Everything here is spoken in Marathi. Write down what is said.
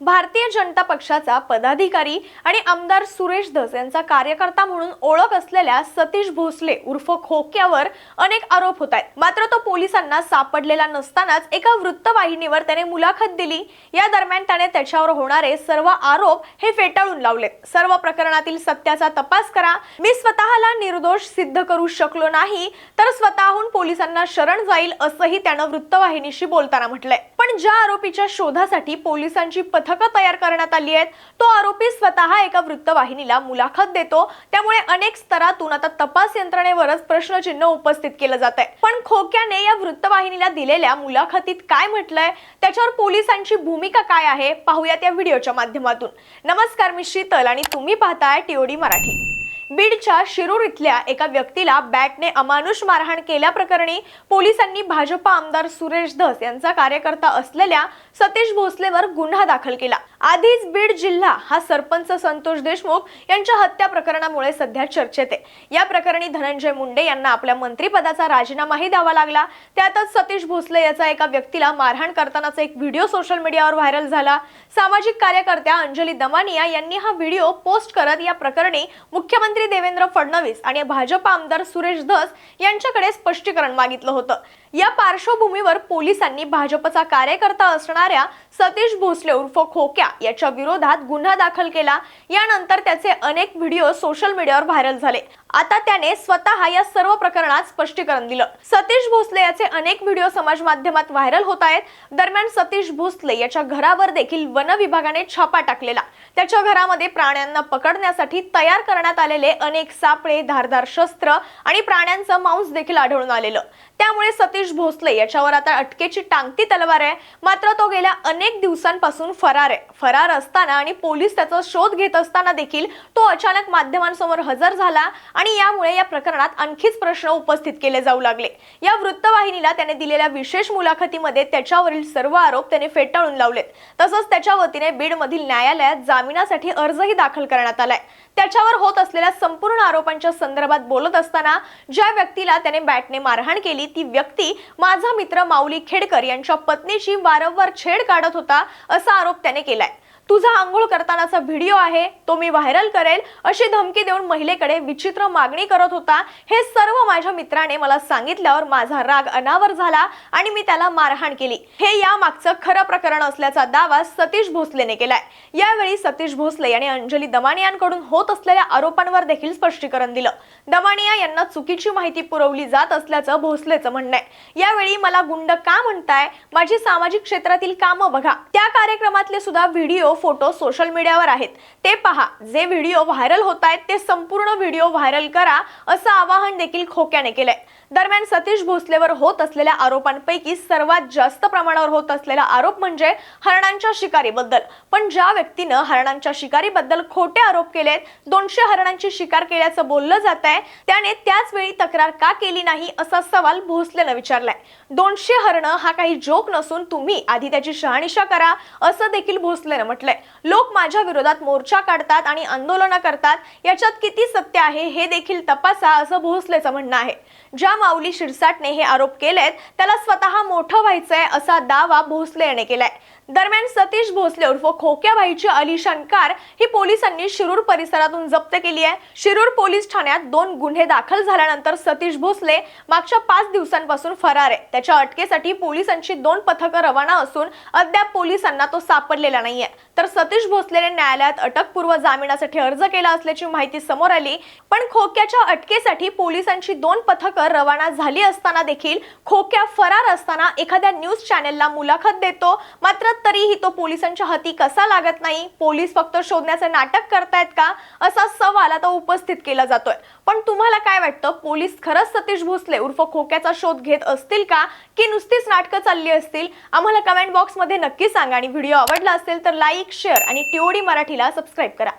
भारतीय जनता पक्षाचा पदाधिकारी आणि आमदार सुरेश धस यांचा कार्यकर्ता म्हणून ओळख असलेल्या सतीश भोसले उर्फ खोक्यावर अनेक आरोप होत आहेत. मात्र तो पोलिसांना सापडलेला नसतानाच एका वृत्तवाहिनीवर त्याने मुलाखत दिली. या दरम्यान त्याने त्याच्यावर होणारे सर्व आरोप हे फेटाळून लावलेत. सर्व प्रकरणातील सत्याचा तपास करा. मी स्वतःला निर्दोष सिद्ध करू शकलो नाही तर स्वतःहून पोलिसांना शरण जाईल असंही त्यानं वृत्तवाहिनीशी बोलताना म्हटलंय. पण ज्या आरोपीच्या शोधासाठी पोलिसांची पथकं तयार करण्यात आली आहेत तो आरोपी स्वतः एका वृत्तवाहिनीला मुलाखत देतो. त्यामुळे अनेक स्तरातून आता तपास यंत्रणेवरच प्रश्नचिन्ह उपस्थित केलं जात आहे पण खोक्याने या वृत्तवाहिनीला दिलेल्या मुलाखतीत काय म्हटलंय? त्याच्यावर पोलिसांची भूमिका काय आहे? पाहूयात या व्हिडिओच्या माध्यमातून. नमस्कार मी शीतल आणि तुम्ही पाहताय टीओडी मराठी. बीडच्या शिरूर इथल्या एका व्यक्तीला बॅटने अमानुष मारहाण केल्याप्रकरणी पोलिसांनी भाजपा आमदार सुरेश धस यांचा कार्यकर्ता असलेल्या सतीश भोसलेवर गुन्हा दाखल केला. आधीच बीड जिल्हा हा सरपंच संतोष देशमुख यांच्या हत्या प्रकरणामुळे सध्या चर्चेत आहे. या प्रकरणी धनंजय मुंडे यांना आपल्या मंत्रिपदाचा राजीनामाही द्यावा लागला. त्यातच सतीश भोसले याचा एका व्यक्तीला मारहाण करतानाचा एक व्हिडिओ सोशल मीडियावर व्हायरल झाला. सामाजिक कार्यकर्त्या अंजली दमानिया यांनी हा व्हिडिओ पोस्ट करत या प्रकरणी मुख्यमंत्री देवेंद्र फडणवीस आणि भाजप आमदार सुरेश धस यांच्याकडे स्पष्टीकरण मागितलं होतं. या पार्श्वभूमीवर पोलिसांनी भाजपचा कार्यकर्ता असणाऱ्या सतीश भोसले उर्फ खोक्या याच्या विरोधात गुन्हा दाखल केला. यानंतर त्याचे अनेक व्हिडिओ सोशल मीडियावर व्हायरल झाले. आता त्याने स्वतः या सर्व प्रकरणात स्पष्टीकरण दिलं. सतीश भोसले याचे अनेक व्हिडिओ समाज माध्यमात व्हायरल होत आहेत. दरम्यान सतीश भोसले याच्या घरावर देखील वन विभागाने छापा टाकलेला. त्याच्या घरामध्ये प्राण्यांना पकडण्यासाठी तयार करण्यात आलेले अनेक सापळे धारदार शस्त्र आणि प्राण्यांचं मांस देखील आढळून आलेलं. त्यामुळे सतीश भोसले याच्यावर आता अटकेची टांगती तलवार आहे. मात्र तो गेल्या अनेक दिवसांपासून फरार आहे. फरार असताना आणि पोलीस त्याचा शोध घेत असताना देखील तो अचानक माध्यमांसमोर हजर झाला आणि यामुळे या प्रकरणात आणखीच प्रश्न उपस्थित केले जाऊ लागले. या वृत्तवाहिनीला त्याने दिलेल्या विशेष मुलाखतीमध्ये त्याच्यावरील सर्व आरोप त्याने फेटाळून लावलेत. तसंच त्याच्या वतीने बीडमधील न्यायालयात जामिनासाठी अर्जही दाखल करण्यात आलाय. त्याच्यावर होत असलेल्या संपूर्ण आरोपांच्या संदर्भात बोलत असताना ज्या व्यक्तीला त्याने बॅटने मारहाण केली ती व्यक्ती माझा मित्र माऊली खेडकर यांच्या पत्नीची वारंवार छेड काढत होता असा आरोप त्याने केलाय. तुझा आंघोळ करतानाचा व्हिडिओ आहे तो मी व्हायरल करेल अशी धमकी देऊन महिलेकडे विचित्र मागणी करत होता. हे सर्व माझ्या मित्राने मला सांगितल्यावर माझा राग अनावर झाला आणि मी त्याला मारहाण केली. हे या मागचं खरं प्रकरण असल्याचा दावा सतीश भोसलेने केलाय. यावेळी सतीश भोसले यांनी अंजली दमानियांकडून होत असलेल्या आरोपांवर देखील स्पष्टीकरण दिलं. दमानिया यांना चुकीची माहिती पुरवली जात असल्याचं भोसलेचं म्हणणं आहे. यावेळी मला गुंड का म्हणताय? माझी सामाजिक क्षेत्रातील कामं बघा. त्या कार्यक्रमात कार्यक्रमातले सुद्धा व्हिडिओ फोटो सोशल मीडियावर आहेत. ते पहा जे व्हिडिओ व्हायरल होत आहेत ते संपूर्ण व्हिडिओ व्हायरल करा असं आवाहन देखील खोक्याने केलंय. दरम्यान सतीश भोसलेवर होत असलेल्या आरोपांपैकी सर्वात जास्त प्रमाणावर होत असलेला आरोप म्हणजे हरणांच्या शिकारीबद्दल. पण ज्या व्यक्तीनं हरणांच्या शिकारीबद्दल खोटे आरोप केलेत दोनशे हरणांची शिकार केल्याचं बोललं जात आहे त्याने त्याच वेळी तक्रार का केली नाही असा सवाल भोसलेनं विचारलाय. दोनशे हरणं हा काही जोक नसून तुम्ही आधी त्याची शहानिशा करा असं देखील भोसलेनं म्हटलंय. लोक माझ्या विरोधात मोर्चा काढतात आणि आंदोलनं करतात याच्यात किती सत्य आहे हे देखील तपासा असं भोसलेचं म्हणणं आहे. ज्या माऊली शिरसाटने हे आरोप केलेत. त्याला स्वतः मोठं व्हायचंय असा दावा भोसले याने केलाय. दरम्यान सतीश भोसले उर्फ खोक्याबाईची अलिशान कार ही पोलिसांनी शिरूर परिसरातून जप्त केली आहे. शिरूर पोलीस ठाण्यात दोन गुन्हे दाखल झाल्यानंतर सतीश भोसले मागच्या पाच दिवसांपासून फरार आहे. त्याच्या अटकेसाठी पोलिसांची दोन पथकं रवाना असून अद्याप पोलिसांना तो सापडलेला नाहीये. तर सतीश भोसलेने न्यायालयात अटकपूर्व जामिनासाठी अर्ज केला असल्याची माहिती समोर आली. पण खोक्याच्या अटकेसाठी पोलिसांची दोन पथकं रवाना झाली असताना देखील खोक्या फरार असताना एखाद्या न्यूज चॅनेलला मुलाखत देतो. मात्र तरीही तो पोलिसांच्या हाती कसा लागत नाही? पोलीस फक्त शोधण्याचे नाटक करतायत का? असा सवाल आता उपस्थित केला जातोय. पण तुम्हाला काय वाटतं? पोलीस खरंच सतीश भोसले उर्फ खोक्याचा शोध घेत असतील का? की नुसतीच नाटकं चालली असतील? आम्हाला कमेंट बॉक्समध्ये नक्की सांगा आणि व्हिडिओ आवडला असेल तर लाईक शेअर आणि टीओडी मराठीला सबस्क्राईब करा.